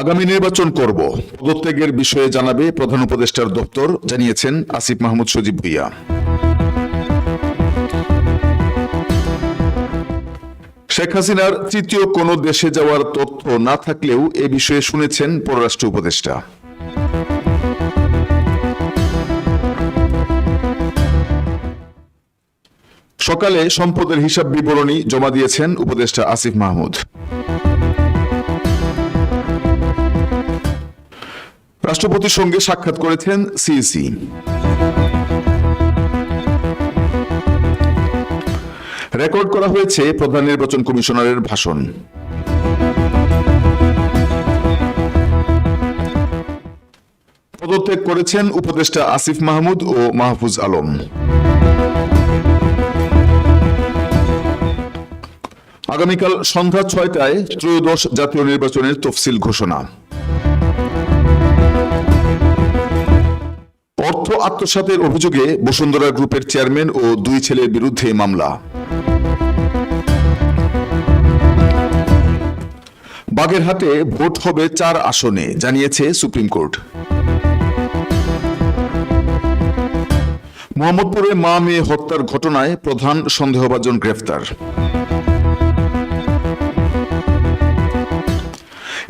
আগামী নির্বাচন করব। পদত্যাগের বিষয়ে জানাবে প্রধান উপদেষ্টার দপ্তর, জানিয়েছেন আসিফ মাহমুদ সজীব ভুইয়া। শেখ হাসিনার তৃতীয় কোনো দেশে যাওয়ার তথ্য না থাকলেও এ বিষয়ে শুনেছেন পররাষ্ট্র উপদেষ্টা। সকালে সম্পদের হিসাব বিবরণী জমা দিয়েছেন উপদেষ্টা আসিফ মাহমুদ। রাষ্ট্রপতির সঙ্গে সাক্ষাৎ করেছেন সিইসি। রেকর্ড করা হয়েছে প্রধান নির্বাচন কমিশনারের ভাষণ। পদত্যাগ করেছেন উপদেষ্টা আসিফ মাহমুদ ও মাহফুজ আলম। আগামীকাল সন্ধ্যা ছয়টায় ত্রয়োদশ জাতীয় নির্বাচনের তফসিল ঘোষণা। আত্মসাতের অভিযোগে বসুন্ধরা গ্রুপের চেয়ারম্যান ও দুই ছেলের বিরুদ্ধে মামলা। বাগেরহাটে ভোট হবে চার আসনে, জানিয়েছে সুপ্রিম কোর্ট। মোহাম্মদপুরে মা মেয়ে হত্যার ঘটনায় প্রধান সন্দেহভাজন গ্রেফতার।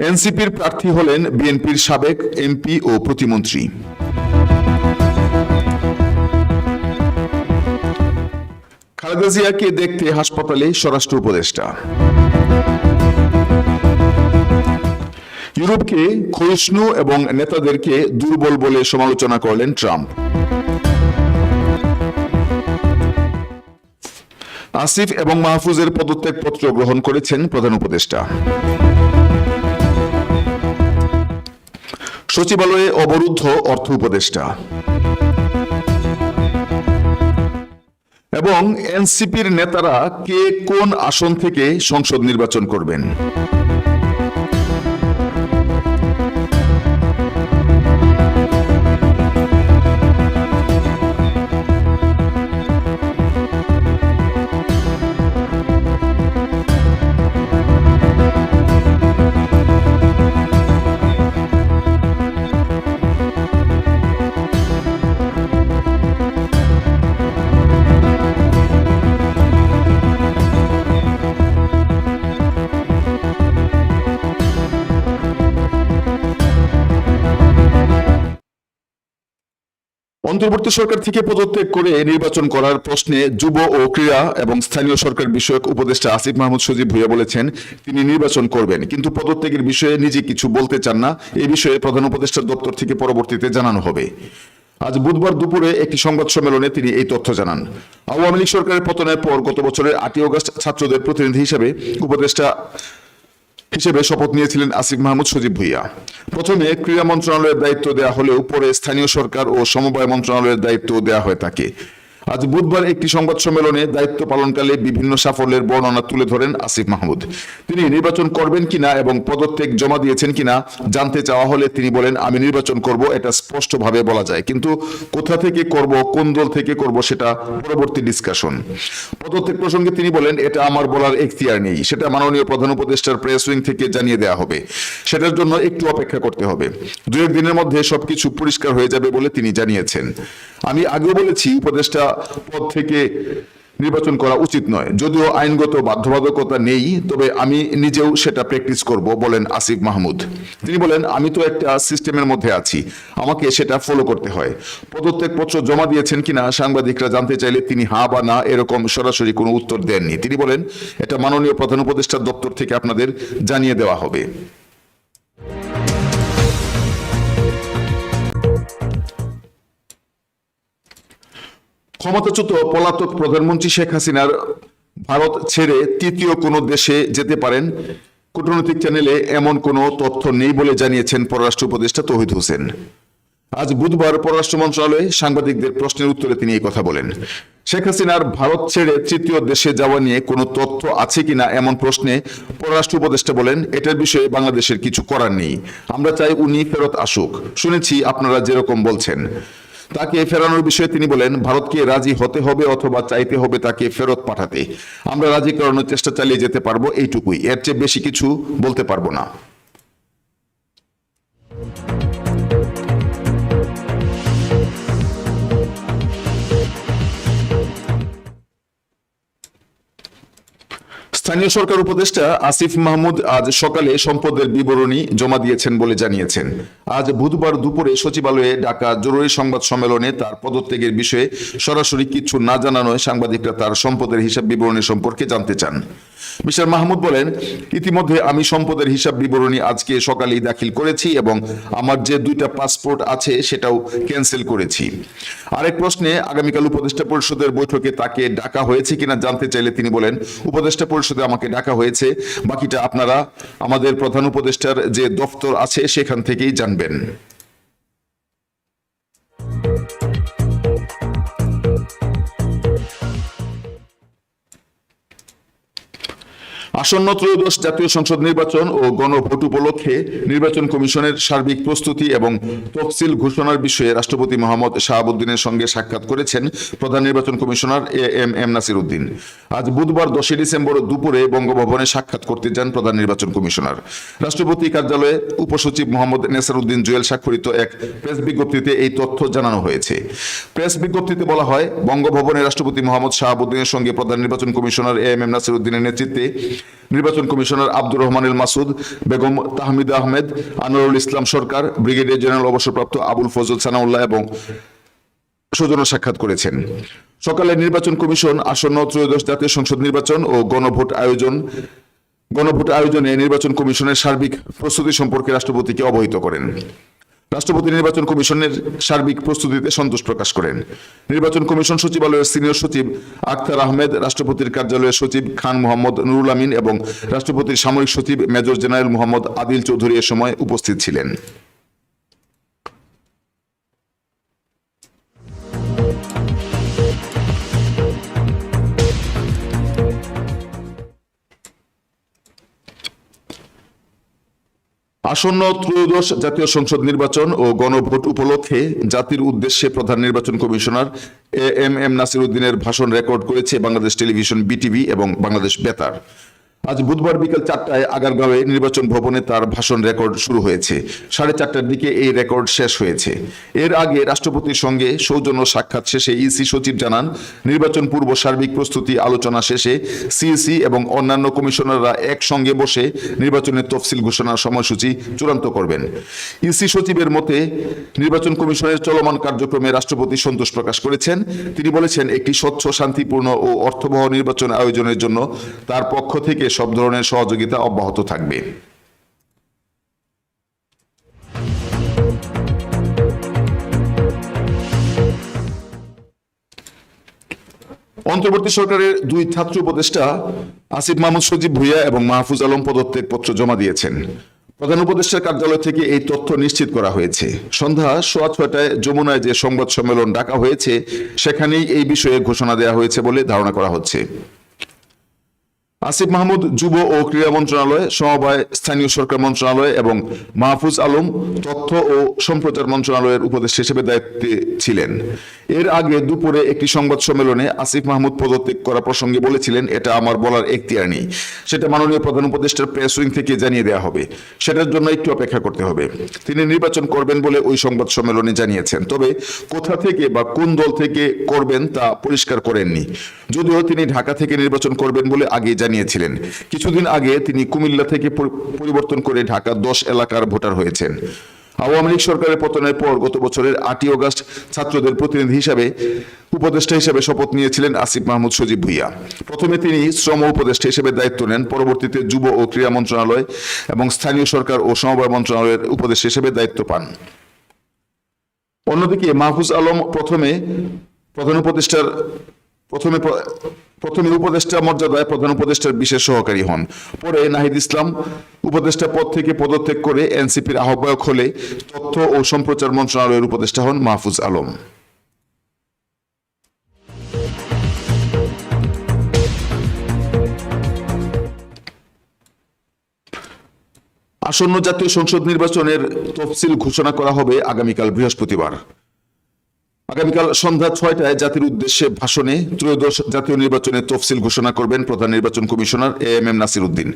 এনসিপির প্রার্থী হলেন বিএনপির সাবেক এমপি ও প্রতিমন্ত্রী। খালেদা দেখতে হাসপাতালে স্বরাষ্ট্র উপদেষ্টা। ইউরোপকে ক্ষয়িষ্ণু এবং নেতাদেরকে দুর্বল বলে সমালোচনা করলেন ট্রাম্প। আসিফ এবং মাহফুজের পদত্যাগ পত্র গ্রহণ করেছেন প্রধান উপদেষ্টা। সচিবালয়ে অবরুদ্ধ অর্থ উপদেষ্টা। এবং এনসিপির নেতারা কে কোন আসন থেকে সংসদ নির্বাচন করবেন? অন্তর্বর্তী সরকার থেকে পদত্যাগ করে নির্বাচন করার প্রশ্নে যুব ও ক্রীড়া এবং স্থানীয় সরকার বিষয়ক উপদেষ্টা আসিফ মাহমুদ সজীব ভুইয়া বলেছেন, তিনি নির্বাচন করবেন। কিন্তু পদত্যাগের বিষয়ে নিজে কিছু বলতে চান না। এই বিষয়ে প্রধান উপদেষ্টার দপ্তর থেকে পরবর্তীতে জানানো হবে। আজ বুধবার দুপুরে একটি সংবাদ সম্মেলনে তিনি এই তথ্য জানান। আওয়ামী লীগ সরকারের পতনের পর গত বছরের আটই অগস্ট ছাত্রদের প্রতিনিধি হিসেবে উপদেষ্টা হিসেবে শপথ নিয়েছিলেন আসিফ মাহমুদ সজীব ভুইয়া। প্রথমে ক্রীড়া মন্ত্রণালয়ের দায়িত্ব দেওয়া হলেও পরে স্থানীয় সরকার ও সমবায় মন্ত্রণালয়ের দায়িত্ব দেওয়া হয়ে থাকে। আজ বুধবার একটি সংবাদ সম্মেলনে দায়িত্ব পালনকালে বিভিন্ন সাফল্যের বর্ণনা তুলে ধরেন আসিফ মাহমুদ। তিনি নির্বাচন করবেন কিনা এবং পদত্যাগ জমা দিয়েছেন কিনা জানতে চাওয়া হলে তিনি বলেন, আমি নির্বাচন করব, এটা স্পষ্টভাবে বলা যায়। কিন্তু কোথা থেকে করব, কোন দল থেকে করব, সেটা পরবর্তী ডিসকাশন পদত্যাগ প্রসঙ্গে তিনি বলেন, এটা আমার বলার এখতিয়ার নেই। সেটা মাননীয় প্রধান উপদেষ্টার প্রেস উইং থেকে জানিয়ে দেওয়া হবে। সেটার জন্য একটু অপেক্ষা করতে হবে। দু দিনের মধ্যে সবকিছু পরিষ্কার হয়ে যাবে বলে তিনি জানিয়েছেন। আমি আগেও বলেছি, উপদেষ্টা পদ থেকে নির্বাচন করা উচিত নয়। যদিও আইনগত বাধ্যবাধকতা নেই, তবে আমি নিজেও সেটা প্র্যাকটিস করব, বলেন আসিফ মাহমুদ। তিনি বলেন, আমি তো একটা সিস্টেমের মধ্যে আছি, আমাকে সেটা ফলো করতে হয়। পদত্যাগ পত্র জমা দিয়েছেন কিনা সাংবাদিকরা জানতে চাইলে তিনি হা বা না এরকম সরাসরি কোনো উত্তর দেননি। তিনি বলেন, এটা মাননীয় প্রধান উপদেষ্টার দপ্তর থেকে আপনাদের জানিয়ে দেওয়া হবে। ক্ষমতাচ্যুত পলাতক প্রধানমন্ত্রী শেখ হাসিনার ভারত ছেড়ে তৃতীয় কোনো দেশে যেতে পারেন? কূটনৈতিক চ্যানেলে এমন কোনো তথ্য নেই বলে জানিয়েছেন পররাষ্ট্র উপদেষ্টা তৌহিদ হোসেন। আজ বুধবার পররাষ্ট্র মন্ত্রণালয়ে সাংবাদিকদের প্রশ্নের উত্তরে তিনি এই কথা বলেন। শেখ হাসিনার ভারত ছেড়ে তৃতীয় দেশে যাওয়া নিয়ে কোনো তথ্য আছে কিনা এমন প্রশ্নে পররাষ্ট্র উপদেষ্টা বলেন, এটার বিষয়ে বাংলাদেশের কিছু করার নেই। আমরা চাই উনি ফেরত আসুক। শুনেছি আপনারা যেরকম বলছেন। তাকে ফেরানোর বিষয়ে তিনি বলেন, ভারতকে রাজি হতে হবে অথবা চাইতে হবে তাকে ফেরত পাঠাতে। আমরা রাজি করানোর চেষ্টা চালিয়ে যেতে পারব এইটুকুই। এর চেয়ে বেশি কিছু বলতে পারব না। স্থানীয় সরকার উপদেষ্টা আসিফ মাহমুদ আজ সকালে সম্পদের বিবরণী জমা দিয়েছেন বলে জানিয়েছেন। আজ বুধবার দুপুরে সচিবালয়ে ডাকা জরুরি সংবাদ সম্মেলনে তার পদত্যাগের বিষয়ে সরাসরি কিছু না জানানোয় সাংবাদিকরা তার সম্পদের হিসাব বিবরণী সম্পর্কে জানতে চান। মিস্টার মাহমুদ বলেন, ইতিমধ্যে আমি সম্পদের হিসাব বিবরণী আজকে সকালেই দাখিল করেছি এবং আমার যে দুইটা পাসপোর্ট আছে সেটাও ক্যান্সেল করেছি। আরেক প্রশ্নে, আগামীকাল উপদেষ্টা পরিষদের বৈঠকে তাকে ডাকা হয়েছে কিনা জানতে চাইলে তিনি বলেন, উপদেষ্টা পরিষদে আমাকে ডাকা হয়েছে। বাকিটা আপনারা আমাদের প্রধান উপদেষ্টার যে দফতর আছে সেখান থেকেই জানবেন। আসন্ন ত্রয়োদশ জাতীয় সংসদ নির্বাচন ও গণভোট উপলক্ষে নির্বাচন কমিশনের সার্বিক প্রস্তুতি এবং তফসিল ঘোষণার বিষয়ে রাষ্ট্রপতি মোহাম্মদ শাহাবুদ্দিনের সঙ্গে সাক্ষাৎ করেছেন প্রধান নির্বাচন commissioner A M M Nasir Uddin আজ বুধবার দশই ডিসেম্বর দুপুরে বঙ্গভবনে সাক্ষাৎ করতে যান প্রধান নির্বাচন কমিশনার। রাষ্ট্রপতি কার্যালয়ে উপসচিব মোহাম্মদ নেসার উদ্দিন জুয়েল স্বাক্ষরিত এক প্রেস বিজ্ঞপ্তিতে এই তথ্য জানানো হয়েছে। প্রেস বিজ্ঞপ্তিতে বলা হয়, বঙ্গভবনে রাষ্ট্রপতি মোহাম্মদ শাহাবুদ্দিনের সঙ্গে প্রধান নির্বাচন commissioner A M M Nasir উদ্দিনের নেতৃত্বে নির্বাচন commissioner Abdur Rahmanul Masud, Begum Tahmida Ahmed, Anwarul Islam Sarkar, brigadier general অবসরপ্রাপ্ত আবুল ফজল সানাউল্লাহ এবং সৌজন্য সাক্ষাৎ করেছেন। সকালে নির্বাচন কমিশন আসন্ন ত্রয়োদশ জাতীয় সংসদ নির্বাচন ও গণভোট আয়োজন, গণভোট আয়োজনে নির্বাচন কমিশনের সার্বিক প্রস্তুতি সম্পর্কে রাষ্ট্রপতিকে অবহিত করেন। রাষ্ট্রপতি নির্বাচন কমিশনের সার্বিক প্রস্তুতিতে সন্তোষ প্রকাশ করেন। নির্বাচন কমিশন সচিবালয়ের সিনিয়র সচিব আখতার আহমেদ, রাষ্ট্রপতির কার্যালয়ের সচিব খান মোহাম্মদ নুরুল আমিন এবং রাষ্ট্রপতির সামরিক সচিব মেজর জেনারেল মোহাম্মদ আদিল চৌধুরী এ সময় উপস্থিত ছিলেন। আসন্ন ত্রয়োদশ জাতীয় সংসদ নির্বাচন ও গণভোট উপলক্ষে জাতির উদ্দেশ্যে প্রধান নির্বাচন commissioner A M M Nasir উদ্দিনের ভাষণ রেকর্ড করেছে বাংলাদেশ টেলিভিশন বিটিভি এবং বাংলাদেশ বেতার। আজ বুধবার বিকেল চারটায় আগারগাঁওয়ে নির্বাচন ভবনে তার ভাষণ রেকর্ড শুরু হয়েছে। সাড়ে চারটার দিকে এই রেকর্ড শেষ হয়েছে। এর আগে রাষ্ট্রপতির সঙ্গে সৌজন্য সাক্ষাৎ শেষে ইসি সচিব জানান, নির্বাচন পূর্ব সার্বিক প্রস্তুতি আলোচনা শেষে সিইসি এবং অন্যান্য কমিশনাররা একসঙ্গে বসে নির্বাচনের তফসিল ঘোষণার সময়সূচি চূড়ান্ত করবেন। ইসি সচিবের মতে, নির্বাচন কমিশনের চলমান কার্যক্রমে রাষ্ট্রপতি সন্তোষ প্রকাশ করেছেন। তিনি বলেছেন, একটি স্বচ্ছ, শান্তিপূর্ণ ও অর্থবহ নির্বাচন আয়োজনের জন্য তার পক্ষ থেকে সব ধরনের সহযোগিতা অব্যাহত থাকবে। অন্তর্বর্তী সরকারের দুই ছাত্র উপদেষ্টা আসিফ মাহমুদ সজীব ভুইয়া এবং মাহফুজ আলম পদত্যাগ পত্র জমা দিয়েছেন। প্রধান উপদেষ্টার কার্যালয় থেকে এই তথ্য নিশ্চিত করা হয়েছে। সন্ধ্যা সোয়া ছয়টায় যমুনায় যে সংবাদ সম্মেলন ডাকা হয়েছে, সেখানেই এই বিষয়ে ঘোষণা দেওয়া হয়েছে বলে ধারণা করা হচ্ছে। আসিফ মাহমুদ, যুব ও ক্রীড়া মন্ত্রণালয়, সমবায় স্থানীয় সরকার মন্ত্রণালয় এবং মাহফুজ আলম তথ্য ও সম্প্রচার মন্ত্রণালয়ের উপদেষ্টা হিসেবে দায়িত্বে ছিলেন। এর আগে দুপুরে একটি সংবাদ সম্মেলনে আসিফ মাহমুদ পদত্যাগ করা প্রসঙ্গে বলেছিলেন, এটা আমার বলার এখতিয়ার নেই। সেটা মাননীয় প্রধান উপদেষ্টার প্রেস উইং থেকে জানিয়ে দেওয়া হবে। সেটার জন্য একটু অপেক্ষা করতে হবে। তিনি নির্বাচন করবেন বলে ওই সংবাদ সম্মেলনে জানিয়েছেন। তবে কোথা থেকে বা কোন দল থেকে করবেন তা পরিষ্কার করেননি। যদিও তিনি ঢাকা থেকে নির্বাচন করবেন বলে আগে জানিয়েছিলেন। কিছুদিন আগে তিনি কুমিল্লা থেকে পরিবর্তন করে ঢাকা দশ এলাকার ভোটার হয়েছেন। আওয়ামী লীগ সরকারের পতনের পর গত বছরের আটই অগস্ট ছাত্রদের প্রতিনিধি হিসাবে, উপদেষ্টা হিসেবে শপথ নিয়েছিলেন আসিফ মাহমুদ সজীব ভুইয়া। প্রথমে তিনি শ্রম উপদেষ্টা হিসেবে দায়িত্ব নেন, পরবর্তীতে যুব ও ক্রীড়া মন্ত্রণালয় এবং স্থানীয় সরকার ও সমবায় মন্ত্রণালয়ের উপদেষ্টা হিসেবে দায়িত্ব পান। অন্যদিকে মাহফুজ আলম প্রথমে প্রধান উপদেষ্টার প্রথমে প্রথমে উপদেষ্টা মর্যাদায় প্রধান উপদেষ্টার বিশেষ সহকারী হন। পরে নাহিদ ইসলাম উপদেষ্টা পদ থেকে পদত্যাগ করে এনসিপির আহ্বায়ক হলে তথ্য ও সম্প্রচার মন্ত্রণালয়ের উপদেষ্টা হন মাহফুজ আলম। আসন্ন জাতীয় সংসদ নির্বাচনের তফসিল ঘোষণা করা হবে আগামীকাল বৃহস্পতিবার। আগামীকাল সন্ধ্যা ছয়টায় জাতির উদ্দেশ্যে ভাষণে ত্রয়োদশ জাতীয় নির্বাচনের তফসিল ঘোষণা করবেন প্রধান নির্বাচন commissioner A M M Nasir Uddin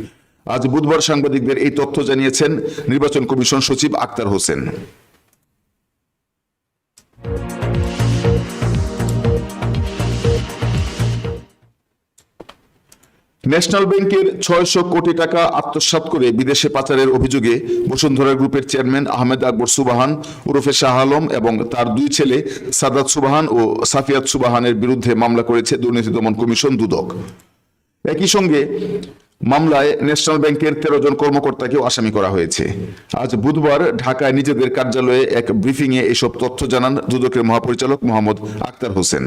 আজ বুধবার সাংবাদিকদের এই তথ্য জানিয়েছেন নির্বাচন কমিশন সচিব আক্তার হোসেন। ন্যাশনাল ব্যাংকের ছয়শো কোটি টাকা আত্মসাৎ করে বিদেশে পাচারের অভিযোগে বসুন্ধরা গ্রুপের চেয়ারম্যান আহমেদ আকবর সুবাহান, ওরফে শাহ আলম এবং তার দুই ছেলে সাদাত সুবাহান ও সাফিয়াত সুবাহানের বিরুদ্ধে মামলা করেছে দুর্নীতি দমন কমিশন দুদক। একই সঙ্গে মামলায় ন্যাশনাল ব্যাংকের তেরো জন কর্মকর্তাকেও আসামি করা হয়েছে। আজ বুধবার ঢাকায় নিজেদের কার্যালয়ে এক ব্রিফিংয়ে এসব তথ্য জানান দুদকের মহাপরিচালক মোহাম্মদ আক্তার হোসেন।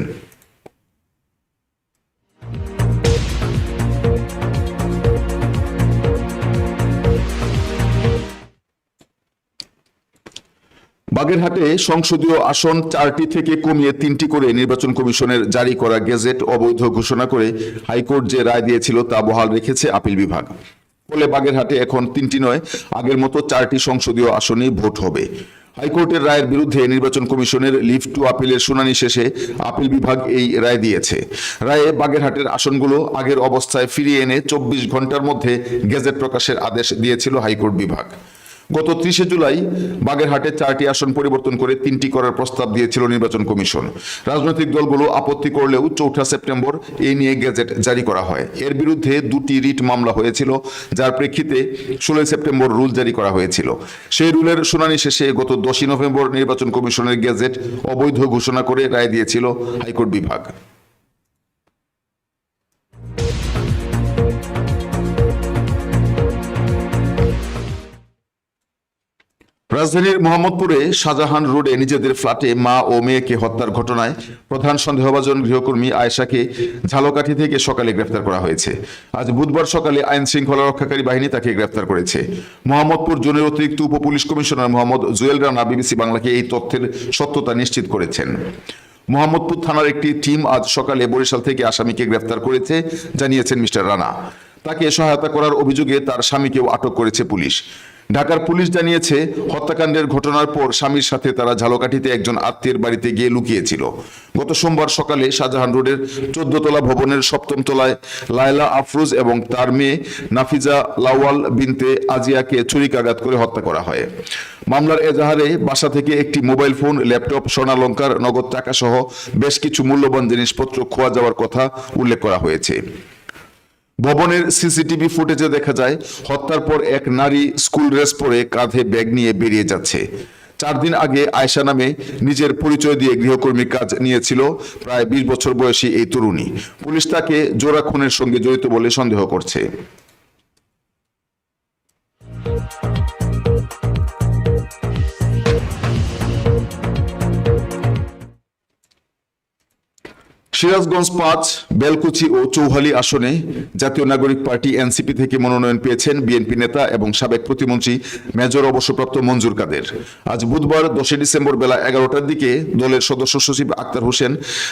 বাগেরহাটে সংসদীয় আসন চারটি থেকে কমিয়ে তিনটি করে নির্বাচন কমিশনের জারি করা গেজেট অবৈধ ঘোষণা করে হাইকোর্ট যে রায় দিয়েছিল তা বহাল রেখেছে আপিল বিভাগ। ফলে বাগেরহাটে এখন তিনটি নয়, আগের মতো চারটি সংসদীয় আসনেই ভোট হবে। হাইকোর্টের রায়ের বিরুদ্ধে নির্বাচন কমিশনের লিভ টু আপিলের শুনানি শেষে আপিল বিভাগ এই রায় দিয়েছে। রায়ে বাগেরহাটের আসনগুলো আগের অবস্থায় ফিরিয়ে এনে চব্বিশ ঘণ্টার মধ্যে গেজেট প্রকাশের আদেশ দিয়েছিল হাইকোর্ট বিভাগ। গত ত্রিশে জুলাই বাগেরহাটে চারটি আসন পরিবর্তন করে তিনটি করার প্রস্তাব দিয়েছিল নির্বাচন কমিশন। রাজনৈতিক দলগুলো আপত্তি করলেও চৌঠা সেপ্টেম্বর এই নিয়ে গেজেট জারি করা হয়। এর বিরুদ্ধে দুটি রিট মামলা হয়েছিল, যার প্রেক্ষিতে ষোলোই সেপ্টেম্বর রুল জারি করা হয়েছিল। সেই রুলের শুনানি শেষে গত দশই নভেম্বর নির্বাচন কমিশনের গেজেট অবৈধ ঘোষণা করে রায় দিয়েছিল হাইকোর্ট বিভাগ। রাজধানীর মোহাম্মদপুরে শাহজাহান রোডে নিজেদের ফ্ল্যাটে মা ও মেয়েকে হত্যার ঘটনায় প্রধান সন্দেহভাজন গৃহকর্মী আয়েশাকে ঝালকাঠি থেকে সকালে গ্রেফতার করা হয়েছে। আজ বুধবার সকালে আইন শৃঙ্খলা রক্ষাকারী বাহিনী তাকে গ্রেফতার করেছে। মোহাম্মদপুর জোনের অতিরিক্ত উপ police commissioner Mohammad Jewel Rana BBC বাংলাকে এই তথ্যের সত্যতা নিশ্চিত করেছেন। মোহাম্মদপুর থানার একটি টিম আজ সকালে বরিশাল থেকে আসামিকে গ্রেফতার করেছে, জানিয়েছেন মিস্টার রানা। তাকে সহায়তা করার অভিযোগে তার স্বামীকেও আটক করেছে পুলিশ। ঢাকার পুলিশ জানিয়েছে, হত্যাকাণ্ডের ঘটনার পর স্বামীর সাথে তারা ঝালকাঠিতে একজন আত্মীয়ের বাড়িতে গিয়ে লুকিয়েছিল। গত সোমবার সকালে শাহজাহান রোডের চোদ্দ তলা ভবনের সপ্তম তলায় লায়লা আফরোজ এবং তার মেয়ে নাফিজা লাওয়াল বিনতে আজিয়াকে ছুরিকাঘাত করে হত্যা করা হয়। মামলার এজাহারে বাসা থেকে একটি মোবাইল ফোন, ল্যাপটপ, স্বর্ণালঙ্কার, নগদ টাকা সহ বেশ কিছু মূল্যবান জিনিসপত্র খোয়া যাওয়ার কথা উল্লেখ করা হয়েছে। ভবনের সিসিটিভি ফুটেজে দেখা যায়, হত্যার পর এক নারী স্কুল ড্রেস পরে কাঁধে ব্যাগ নিয়ে বেরিয়ে যাচ্ছে। চার দিন আগে আয়সা নামে নিজের পরিচয় দিয়ে গৃহকর্মী কাজ নিয়েছিল প্রায় বিশ বছর বয়সী এই তরুণী। পুলিশ তাকে জোড়া খুনের সঙ্গে জড়িত বলে সন্দেহ করছে। সিরাজগঞ্জ পাঁচ, বেলকুচি ও চৌহালি আসনে জাতীয় নাগরিক পার্টি এনসিপি থেকে মনোনয়ন পেয়েছেন বিএনপি নেতা এবং সাবেক প্রতিমন্ত্রী মেজর অবসরপ্রাপ্ত মঞ্জুর কাদের। আজ বুধবার দশই ডিসেম্বর বেলা এগারোটার দিকে দলের সদস্য সচিব আক্তার হোসেন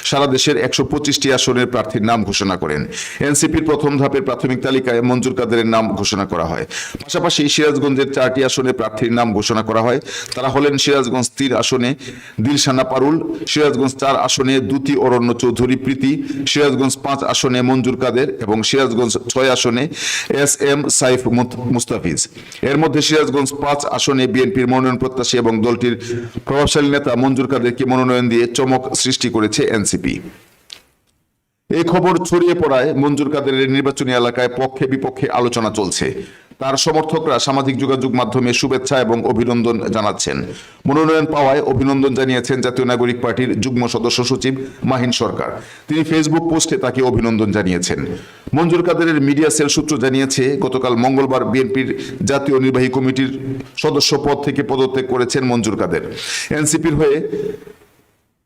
সারা দেশের একশো পঁচিশটি আসনের প্রার্থীর নাম ঘোষণা করেন। এনসিপির প্রথম ধাপের প্রাথমিক তালিকায় মঞ্জুর কাদেরের নাম ঘোষণা করা হয়। পাশাপাশি সিরাজগঞ্জের চারটি আসনে প্রার্থীর নাম ঘোষণা করা হয়। তারা হলেন সিরাজগঞ্জ তিন আসনে দিলশানা পারুল, সিরাজগঞ্জ চার আসনে দুতি অরণ্য চৌধুরী প্রীতি সিরাজগঞ্জ পাঁচ আসনে মঞ্জুর কাদের এবং সিরাজগঞ্জ ছয় আসনে এস এম সাইফ মুস্তাফিজ। এর মধ্যে সিরাজগঞ্জ পাঁচ আসনে বিএনপির মনোনয়ন প্রত্যাশী এবং দলটির প্রভাবশালী নেতা মঞ্জুর কাদেরকে মনোনয়ন দিয়ে চমক সৃষ্টি করেছে এনসিপি। এই খবর ছড়িয়ে পড়ায় মঞ্জুর কাদেরের নির্বাচনী এলাকায় পক্ষে বিপক্ষে আলোচনা চলছে। তার সমর্থকরা সামাজিক যোগাযোগ মাধ্যমে শুভেচ্ছা এবং অভিনন্দন জানাচ্ছেন। মনোনয়ন পাওয়ায় অভিনন্দন জানিয়েছেন জাতীয় নাগরিক পার্টির যুগ্ম সদস্য সচিব মাহিন সরকার। তিনি ফেসবুক পোস্টে তাকে অভিনন্দন জানিয়েছেন। মঞ্জুর কাদেরের মিডিয়া সেল সূত্র জানিয়েছে, গতকাল মঙ্গলবার বিএনপির জাতীয় নির্বাহী কমিটির সদস্য পদ থেকে পদত্যাগ করেছেন মঞ্জুর কাদের। এনসিপির হয়ে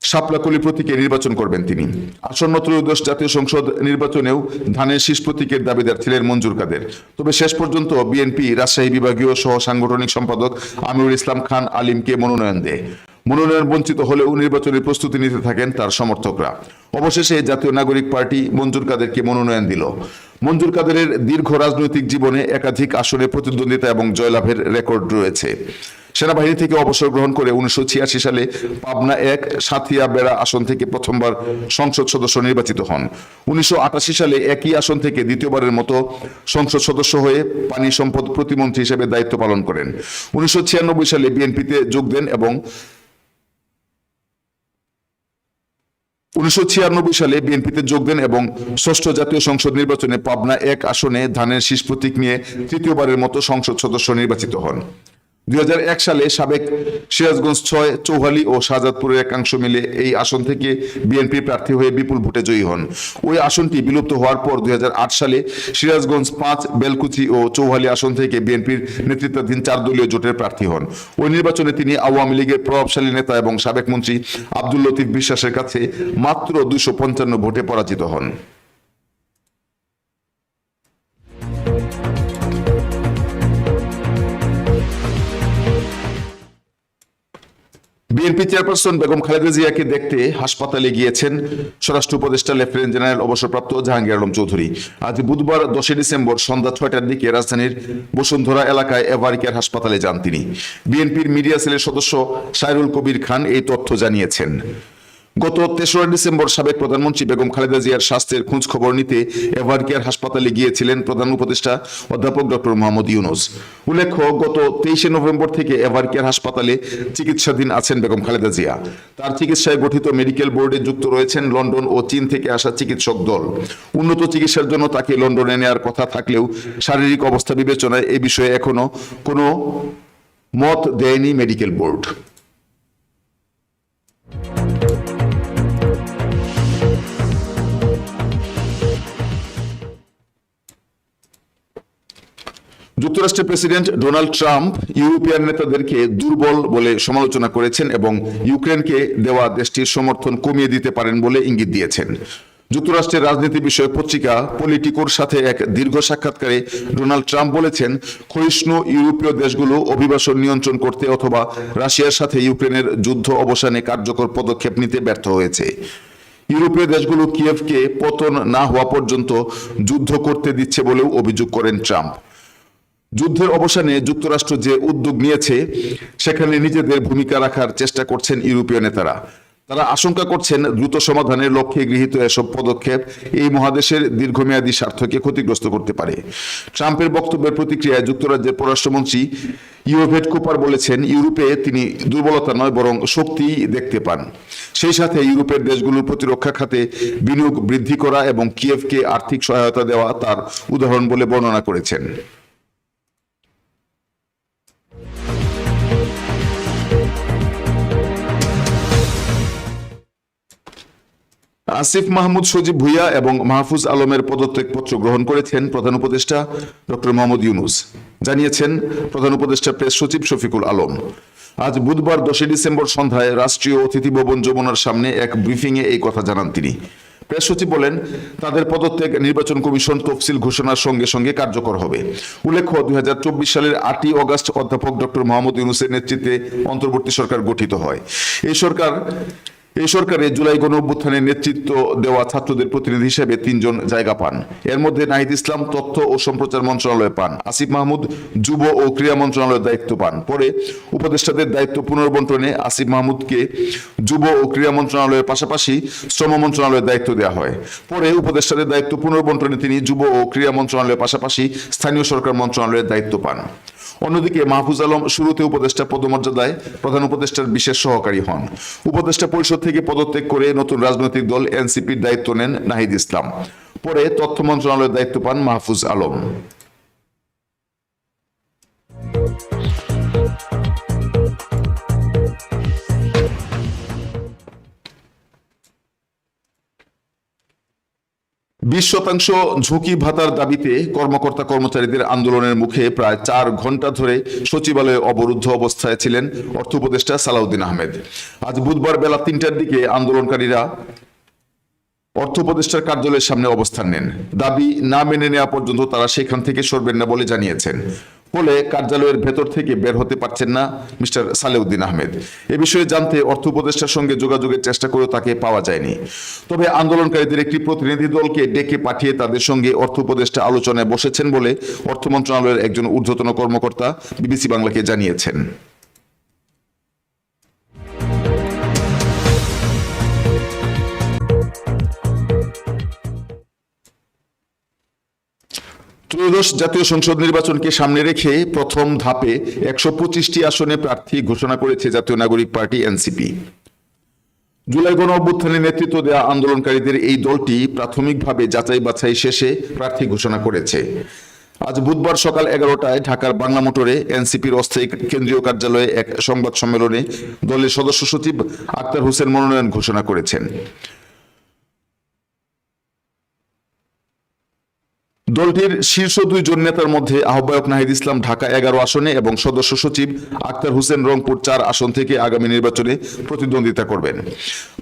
শাপলাকলি প্রতীকে নির্বাচন করবেন তিনি। আসন্ন ত্রয়োদশ জাতীয় সংসদ নির্বাচনেও ধানের শীষ প্রতীকের দাবিদার ছিলেন মঞ্জুর কাদের। তবে শেষ পর্যন্ত বিএনপি, রাজশাহী বিভাগীয় সহ সাংগঠনিক সম্পাদক আমিরুল ইসলাম খান আলিমকে মনোনয়ন দেয়। মনোনয়ন বঞ্চিত হলেও নির্বাচনের প্রস্তুতি নিতে থাকেন তার সমর্থকরা। অবশেষে জাতীয় নাগরিক পার্টি মঞ্জুর কাদেরকে মনোনয়ন দিল। মঞ্জুর কাদেরের দীর্ঘ রাজনৈতিক জীবনে একাধিক আসনে প্রতিদ্বন্দ্বিতা এবং জয়লাভের রেকর্ড রয়েছে। সেনাবাহিনী থেকে অবসর গ্রহণ করে উনিশশো ছিয়াশি সালে পাবনা এক সাথিয়া বেড়া আসন থেকে প্রথমবার সংসদ সদস্য নির্বাচিত হন। উনিশশো আটাশি সালে একই আসন থেকে দ্বিতীয়বারের মতো সংসদ সদস্য হয়ে পানি সম্পদ প্রতিমন্ত্রী হিসেবে দায়িত্ব পালন করেন। উনিশশো ছিয়ানব্বই সালে বিএনপিতে যোগ দেন এবং উনিশশো ছিয়ানব্বই সালে বিএনপিতে যোগ দেন এবং ষষ্ঠ জাতীয় সংসদ নির্বাচনে পাবনা এক আসনে ধানের শীষ প্রতীক নিয়ে তৃতীয়বারের মতো সংসদ সদস্য নির্বাচিত হন। দুই হাজার এক সালে সাবেক সিরাজগঞ্জ ছয়, চৌহালি ও শাহজাদপুরের একাংশ মিলে এই আসন থেকে বিএনপি প্রার্থী হয়ে বিপুল ভোটে জয়ী হন। ওই আসনটি বিলুপ্ত হওয়ার পর দুই হাজার আট সালে সিরাজগঞ্জ পাঁচ, বেলকুচি ও চৌহালি আসন থেকে বিএনপির নেতৃত্বাধীন চার দলীয় জোটের প্রার্থী হন। ওই নির্বাচনে তিনি আওয়ামী লীগের প্রভাবশালী নেতা এবং সাবেক মন্ত্রী আব্দুল লতিফ বিশ্বাসের কাছে মাত্র পঞ্চান্ন ভোটে পরাজিত হন। বিএনপি চেয়ারপারসন বেগম খালেদা জিয়াকে দেখতে হাসপাতালে গিয়েছেন স্বরাষ্ট্র উপদেষ্টা লেফটেন্যান্ট জেনারেল অবসরপ্রাপ্ত জাহাঙ্গীর আলম চৌধুরী। আজ বুধবার দশই ডিসেম্বর সন্ধ্যা ছয়টার দিকে রাজধানীর বসুন্ধরা এলাকায় এভারিকের হাসপাতালে যান তিনি। বিএনপির মিডিয়া সেলের সদস্য সাইরুল কবির খান এই তথ্য জানিয়েছেন। গত তেসরা ডিসেম্বর সাবেক প্রধানমন্ত্রী বেগম খালেদা জিয়ার স্বাস্থ্যের খোঁজ খবর নিতে এভারকেয়ার হাসপাতালে গিয়েছিলেন প্রধান উপদেষ্টা অধ্যাপক ডক্টর মোহাম্মদ ইউনুস। উল্লেখ্য, গত তেইশে নভেম্বর থেকে এভারকেয়ার হাসপাতালে চিকিৎসাধীন আছেন বেগম খালেদা জিয়া। তার চিকিৎসায় গঠিত মেডিকেল বোর্ডে যুক্ত রয়েছেন লন্ডন ও চীন থেকে আসা চিকিৎসক দল। উন্নত চিকিৎসার জন্য তাকে লন্ডনে নেওয়ার কথা থাকলেও শারীরিক অবস্থা বিবেচনায় এ বিষয়ে এখনও কোনো মত দেয়নি মেডিকেল বোর্ড। যুক্তরাষ্ট্রের প্রেসিডেন্ট ডোনাল্ড ট্রাম্প ইউরোপিয়ান নেতাদেরকে দুর্বল বলে সমালোচনা করেছেন এবং ইউক্রেনকে দেওয়া দেশটির সমর্থন কমিয়ে দিতে পারেন বলে ইঙ্গিত দিয়েছেন। যুক্তরাষ্ট্রের রাজনীতি বিষয়ক পত্রিকা পলিটিকোর সাথে এক দীর্ঘ সাক্ষাৎকারে ডোনাল্ড ট্রাম্প বলেছেন, ক্ষয়িষ্ণু ইউরোপীয় দেশগুলো অভিবাসন নিয়ন্ত্রণ করতে অথবা রাশিয়ার সাথে ইউক্রেনের যুদ্ধ অবসানে কার্যকর পদক্ষেপ নিতে ব্যর্থ হয়েছে। ইউরোপীয় দেশগুলো কিয়েভকে পতন না হওয়া পর্যন্ত যুদ্ধ করতে দিচ্ছে বলেও অভিযোগ করেন ট্রাম্প। যুদ্ধের অবসানে যুক্তরাষ্ট্র যে উদ্যোগ নিয়েছে, সেখানে নিজেদের ভূমিকা রাখার চেষ্টা করছেন ইউরোপীয় নেতারা। তারা আশঙ্কা করছেন দ্রুত সমাধানের লক্ষ্যে গৃহীত এসব পদক্ষেপ এই মহাদেশের দীর্ঘমেয়াদী স্বার্থকে ক্ষতিগ্রস্ত করতে পারে। ট্রাম্পের বক্তব্যের প্রতিক্রিয়ায় যুক্তরাজ্যের পররাষ্ট্রমন্ত্রী ইউভেট কুপার বলেছেন, ইউরোপে তিনি দুর্বলতা নয়, বরং শক্তি দেখতে পান। সেই সাথে ইউরোপের দেশগুলোর প্রতিরক্ষা খাতে বিনিয়োগ বৃদ্ধি করা এবং কিয়েভকে আর্থিক সহায়তা দেওয়া তার উদাহরণ বলে বর্ণনা করেছেন। আসিফ মাহমুদ সজীব ভুইয়া এবং মাহফুজ আলমের পদত্যাগ পত্র গ্রহণ করেছেন প্রধান উপদেষ্টা ডক্টর মোহাম্মদ ইউনুস। জানিয়েছেন প্রধান উপদেষ্টা প্রেস সচিব শফিকুল আলম। আজ বুধবার দশই ডিসেম্বর সন্ধ্যায় রাষ্ট্রীয় অতিথি ভবন যমুনার সামনে এক ব্রিফিংয়ে এই কথা জানান তিনি। প্রেস সচিব বলেন, তাদের পদত্যাগ নির্বাচন কমিশন তফসিল ঘোষণার সঙ্গে সঙ্গে কার্যকর হবে। উল্লেখ্য, দুই হাজার চব্বিশ সালের আটই অগাস্ট অধ্যাপক ডক্টর মোহাম্মদ ইউনুসের নেতৃত্বে অন্তর্বর্তী সরকার গঠিত হয়। এই সরকার এই সরকারে জুলাই গণ অভ্যুত্থানের নেতৃত্ব দেওয়া ছাত্রদের প্রতিনিধি হিসেবে তিনজন জায়গা পান। এর মধ্যে নাহিদ ইসলাম তথ্য ও সম্প্রচার মন্ত্রণালয়ে পান। আসিফ মাহমুদ যুব ও ক্রীড়া মন্ত্রণালয়ের দায়িত্ব পান। পরে উপদেষ্টাদের দায়িত্ব পুনর্বন্টনে আসিফ মাহমুদকে যুব ও ক্রীড়া মন্ত্রণালয়ের পাশাপাশি শ্রম মন্ত্রণালয়ের দায়িত্ব দেওয়া হয়। পরে উপদেষ্টাদের দায়িত্ব পুনর্বন্টনে তিনি যুব ও ক্রীড়া মন্ত্রণালয়ের পাশাপাশি স্থানীয় সরকার মন্ত্রণালয়ের দায়িত্ব পান। অন্যদিকে মাহফুজ আলম শুরুতে উপদেষ্টা পদমর্যাদায় প্রধান উপদেষ্টার বিশেষ সহকারী হন। উপদেষ্টা পরিষদ থেকে পদত্যাগ করে নতুন রাজনৈতিক দল এনসিপির দায়িত্ব নেন নাহিদ ইসলাম। পরে তথ্য মন্ত্রণালয়ের দায়িত্ব পান মাহফুজ আলম। বিশ শতাংশ ঝুঁকি ভাতার দাবিতে কর্মকর্তা কর্মচারীদের আন্দোলনের মুখে প্রায় চার ঘণ্টা ধরে সচিবালয়ে অবরুদ্ধ অবস্থায় ছিলেন অর্থ উপদেষ্টা সালাউদ্দিন আহমেদ। আজ বুধবার বেলা তিনটার দিকে আন্দোলনকারীরা অর্থ উপদেষ্টার কার্যালয়ের সামনে অবস্থান নেন। দাবি না মেনে নেওয়া পর্যন্ত তারা সেখান থেকে সরবেন না বলে জানিয়েছেন। ফলে কার্যালয়ের ভেতর থেকে বের হতে পারছেন না মিস্টার সালেউদ্দিন আহমেদ। এ বিষয়ে জানতে অর্থ উপদেষ্টার সঙ্গে যোগাযোগের চেষ্টা করেও তাকে পাওয়া যায়নি। তবে আন্দোলনকারীদের একটি প্রতিনিধি দলকে ডেকে পাঠিয়ে তাদের সঙ্গে অর্থ উপদেষ্টা আলোচনায় বসেছেন বলে অর্থ মন্ত্রণালয়ের একজন ঊর্ধ্বতন কর্মকর্তা বিবিসি বাংলাকে জানিয়েছেন। ত্রয়োদশ জাতীয় সংসদ নির্বাচনকে সামনে রেখে প্রথম ধাপে একশো পঁচিশটি আসনে প্রার্থী ঘোষণা করেছে জাতীয় নাগরিক পার্টি, এনসিপি। জুলাই গণ অভ্যুত্থানে নেতৃত্ব দেওয়া আন্দোলনকারীদের এই দলটি প্রাথমিকভাবে যাচাই বাছাই শেষে প্রার্থী ঘোষণা করেছে। আজ বুধবার সকাল এগারোটায় ঢাকার বাংলা মোটরে এনসিপির অস্থায়ী কেন্দ্রীয় কার্যালয়ে এক সংবাদ সম্মেলনে দলের সদস্য সচিব আক্তার হোসেন মনোনয়ন ঘোষণা করেছেন। দলটির শীর্ষ দুইজন নেতার মধ্যে আহ্বায়ক নাহিদ ইসলাম ঢাকা এগারো আসনে এবং সদস্য সচিব আক্তার হোসেন রংপুর চার আসন থেকে আগামী নির্বাচনে প্রতিদ্বন্দ্বিতা করবেন।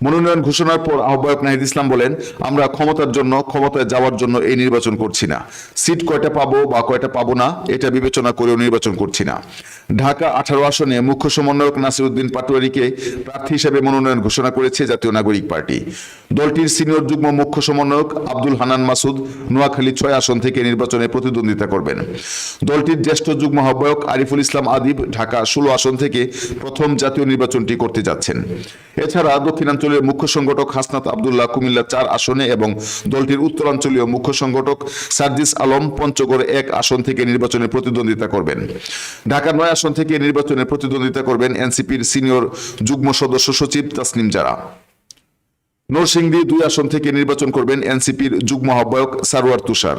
মনোনয়ন ঘোষণার পর আহ্বায়ক নাহিদ ইসলাম বলেন, আমরা ক্ষমতার জন্য, ক্ষমতায় যাওয়ার জন্য এই নির্বাচন করছি না। সিট কয়টা পাবো বা কয়টা পাবো না, এটা বিবেচনা করেও নির্বাচন করছি না। ঢাকা আঠারো আসনে মুখ্য সমন্বয়ক নাসিরুদ্দিন পাটোয়ারিকে প্রার্থী হিসেবে মনোনয়ন ঘোষণা করেছে জাতীয় নাগরিক পার্টি। দলটির সিনিয়র যুগ্ম মুখ্য সমন্বয়ক আব্দুল হানান মাসুদ, নোয়াখালী ছয় আসন থেকে নির্বাচনে প্রতিদ্বন্দ্বিতা করবেন। দলটির জ্যেষ্ঠ যুগ্ম আহ্বায়ক আরিফুল ইসলাম আদিব ঢাকা ষোলো আসন থেকে প্রথম জাতীয় নির্বাচনটি করতে যাচ্ছেন। এছাড়া দক্ষিণাঞ্চলীয় মুখ্য সংগঠক হাসনাত আবদুল্লাহ কুমিল্লা চার আসনে এবং দলটির উত্তরাঞ্চলীয় মুখ্য সংগঠক সার্জিস আলম পঞ্চগড় এক আসন থেকে নির্বাচনে প্রতিদ্বন্দ্বিতা করবেন। ঢাকা নয় আসন থেকে নির্বাচনে প্রতিদ্বন্দ্বিতা করবেন এনসিপির সিনিয়র যুগ্ম সদস্য সচিব তাসনিম জারা। নরসিংদী দুই আসন থেকে নির্বাচন করবেন এনসিপির যুগ্ম আহ্বায়ক সারোয়ার তুষার।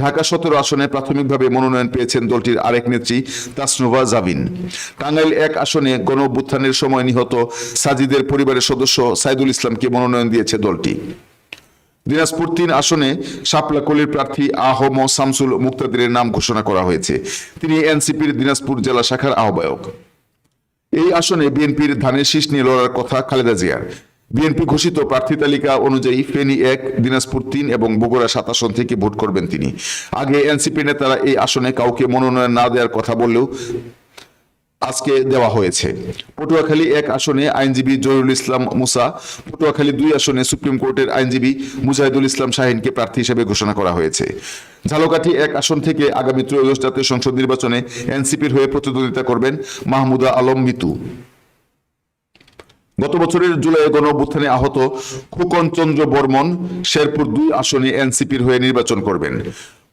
ঢাকা সতেরো আসনে প্রাথমিকভাবে মনোনয়ন পেয়েছেন দলটির আরেক নেত্রী তাসনোভা জাভিন টাঙ্গাইল এক আসনে গণ অভ্যুত্থানের সময় নিহত সাজিদের পরিবারের সদস্য সাইদুল ইসলামকে মনোনয়ন দিয়েছে দলটি। দিনাজপুর তিন আসনে শাপলাকলির প্রার্থী আহম শামসুল মুক্তাদিরের নাম ঘোষণা করা হয়েছে। তিনি এনসিপির দিনাজপুর জেলা শাখার আহ্বায়ক। এই আসনে বিএনপির ধানের শীষ নিয়ে লড়ার কথা খালেদা জিয়ার। বিএনপি ঘোষিত প্রার্থী তালিকা অনুযায়ী ফেনী এক, দিনাজপুর তিন এবং বগুড়া সাত আসন থেকে ভোট করবেন তিনি। আগে এনসিপি নেতারা এই আসনে কাউকে মনোনয়ন না দেওয়ার কথা বললেও আজকে দেওয়া হয়েছে। পটুয়াখালী এক আসনে আইনজীবী জহিরুল ইসলাম মুসা, পটুয়াখালী দুই আসনে সুপ্রিম কোর্টের আইনজীবী মুজাহিদুল ইসলাম শাহিনকে প্রার্থী হিসেবে ঘোষণা করা হয়েছে। ঝালকাঠি এক আসন থেকে আগামী ত্রয়োদশ জাতীয় সংসদ নির্বাচনে এনসিপির হয়ে প্রতিদ্বন্দ্বিতা করবেন মাহমুদা আলম মিতু। গত বছরের জুলাই গণ অভ্যুত্থানে আহত খোকন চন্দ্র বর্মন শেরপুর দুই আসনে এনসিপির হয়ে নির্বাচন করবেন।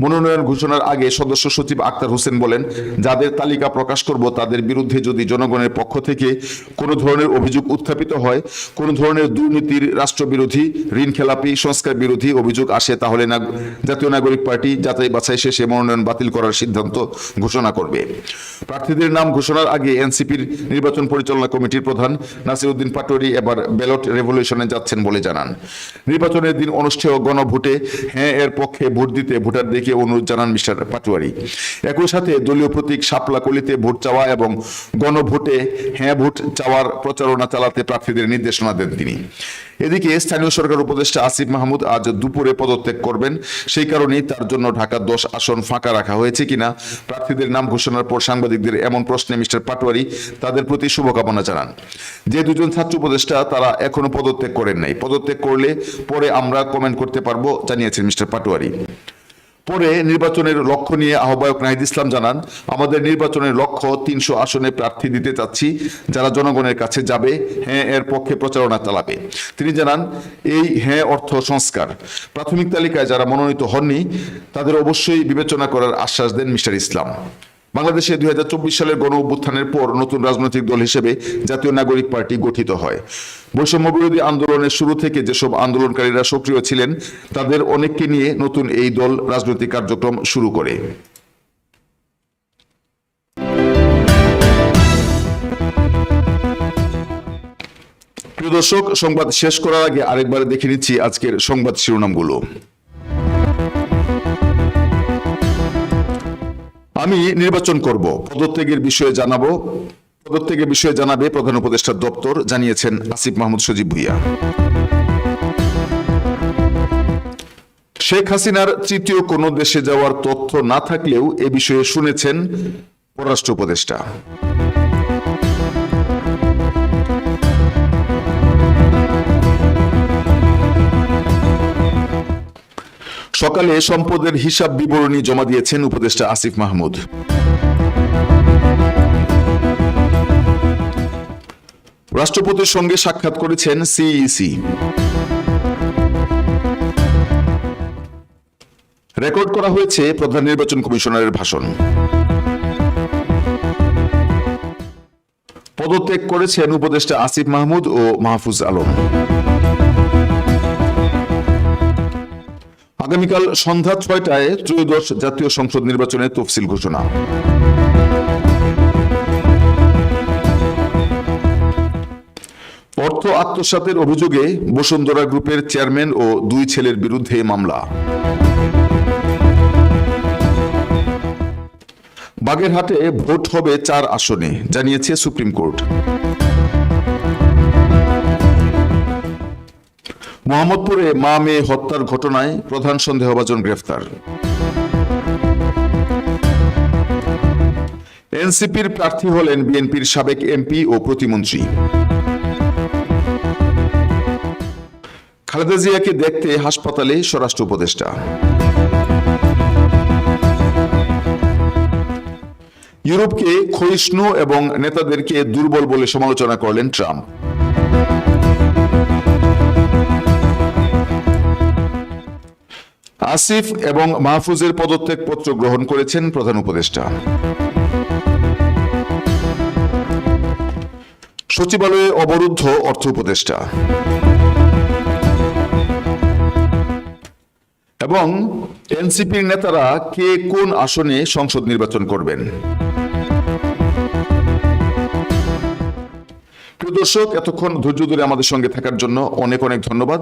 মনোনয়ন ঘোষণার আগে সদস্য সচিব আক্তার হোসেন বলেন, যাদের তালিকা প্রকাশ করব তাদের বিরুদ্ধে যদি জনগণের পক্ষ থেকে কোনো ধরনের অভিযোগ উত্থাপিত হয়, কোনো ধরনের দুর্নীতির রাষ্ট্রবিরোধী, ঋণ খেলাপি, সংস্কার বিরোধী অভিযোগ আসে, তাহলে জাতীয় নাগরিক পার্টি যাচাই বাছাই শেষে মনোনয়ন বাতিল করার সিদ্ধান্ত ঘোষণা করবে। প্রার্থীদের নাম ঘোষণার আগে এনসিপির নির্বাচন পরিচালনা কমিটির প্রধান নাসিরউদ্দিন পাটোয়ারি এবার ব্যালট রেভলিউশনে যাচ্ছেন বলে জানান। নির্বাচনের দিন অনুষ্ঠেয় গণভোটে হ্যাঁ এর পক্ষে ভোট দিতে ভোটারদেরকে অনুরোধ জানান মিস্টার পাটুয়ারি। একই সাথে দলীয় প্রতীক শাপলা কলিতে ভোট চাওয়া এবং গণভোটে হ্যাঁ ভোট চাওয়ার প্রচারণা চালাতে প্রার্থীদের নির্দেশনা দেন তিনি। এদিকে স্থানীয় সরকার উপদেষ্টা আসিফ মাহমুদ আজ দুপুরে পদত্যাগ করবেন। সেই কারণেই তার জন্য ঢাকার দশ আসন ফাঁকা রাখা হয়েছে কিনা, প্রার্থীদের নাম ঘোষণার পর সাংবাদিকদের এমন প্রশ্নে মিস্টার পাটোয়ারি তাদের প্রতি শুভকামনা জানান। যে দুজন ছাত্র উপদেষ্টা তারা এখনও পদত্যাগ করেন নাই। পদত্যাগ করলে পরে আমরা কমেন্ট করতে পারব, জানিয়েছেন মিস্টার পাটোয়ারি। পরে নির্বাচনের লক্ষ্য নিয়ে আহ্বায়ক নাহিদ ইসলাম জানান, আমাদের নির্বাচনের লক্ষ্য তিনশো আসনে প্রার্থী দিতে চাচ্ছি, যারা জনগণের কাছে যাবে হ্যাঁ এর পক্ষে প্রচারণা চালাবে। তিনি জানান, এই হ্যাঁ অর্থ সংস্কার। প্রাথমিক তালিকায় যারা মনোনীত হননি, তাদের অবশ্যই বিবেচনা করার আশ্বাস দেন মিস্টার ইসলাম। বাংলাদেশে দুই হাজার চব্বিশ সালের গণ অভ্যুত্থানের পর নতুন রাজনৈতিক দল হিসেবে জাতীয় নাগরিক পার্টি গঠিত হয়। বৈষম্য বিরোধী আন্দোলনের শুরু থেকে যেসব আন্দোলনকারীরা সক্রিয় ছিলেন, তাদের অনেককে নিয়ে নতুন এই দল রাজনৈতিক কার্যক্রম শুরু করে। প্রিয় দর্শক, সংবাদ শেষ করার আগে আরেকবার দেখে নিচ্ছি আজকের সংবাদ শিরোনামগুলো। আমি নির্বাচন করব। পদত্যাগের বিষয়ে জানাব। পদত্যাগের বিষয়ে জানাবে প্রধান উপদেষ্টার দপ্তর, জানিয়েছেন আসিফ মাহমুদ সজীব ভুইয়া। শেখ হাসিনার তৃতীয় কোনো দেশে যাওয়ার তথ্য না থাকলেও এ বিষয়ে শুনেছেন পররাষ্ট্র উপদেষ্টা। সকালে সম্পদের হিসাব বিবরণী জমা দিয়েছেন উপদেষ্টা আসিফ মাহমুদ। রাষ্ট্রপতির সঙ্গে সাক্ষাৎ করেছেন সিইসি। রেকর্ড করা হয়েছে প্রধান নির্বাচন কমিশনারের ভাষণ। পদত্যাগ করেছেন উপদেষ্টা আসিফ মাহমুদ ও মাহফুজ আলম। আগামীকাল সন্ধ্যা ছয়টায় ত্রয়োদশ জাতীয় সংসদ নির্বাচনের তফসিল ঘোষণা। অর্থ আত্মসাতের অভিযোগে বসুন্ধরা গ্রুপের চেয়ারম্যান ও দুই ছেলের বিরুদ্ধে মামলা। বাগেরহাটে ভোট হবে চার আসনে, জানিয়েছে সুপ্রিম কোর্ট। মোহাম্মদপুরে মা মেয়ে হত্যার ঘটনায় প্রধান সন্দেহভাজন গ্রেফতার। এনসিপির প্রার্থী হলেন বিএনপির সাবেক এমপি ও প্রতিমন্ত্রী। খালেদা জিয়াকে দেখতে হাসপাতালে স্বরাষ্ট্র উপদেষ্টা। ইউরোপকে ক্ষয়িষ্ণু এবং নেতাদেরকে দুর্বল বলে সমালোচনা করলেন ট্রাম্প। আসিফ এবং মাহফুজের পদত্যাগ পত্র গ্রহণ করেছেন প্রধান উপদেষ্টা। সচিবালয়ে অবরুদ্ধ অর্থ উপদেষ্টা। এবং এনসিপির নেতারা কে কোন আসনে সংসদ নির্বাচন করবেন। প্রিয় দর্শক, এতক্ষণ ধৈর্য ধরে আমাদের সঙ্গে থাকার জন্য অনেক অনেক ধন্যবাদ।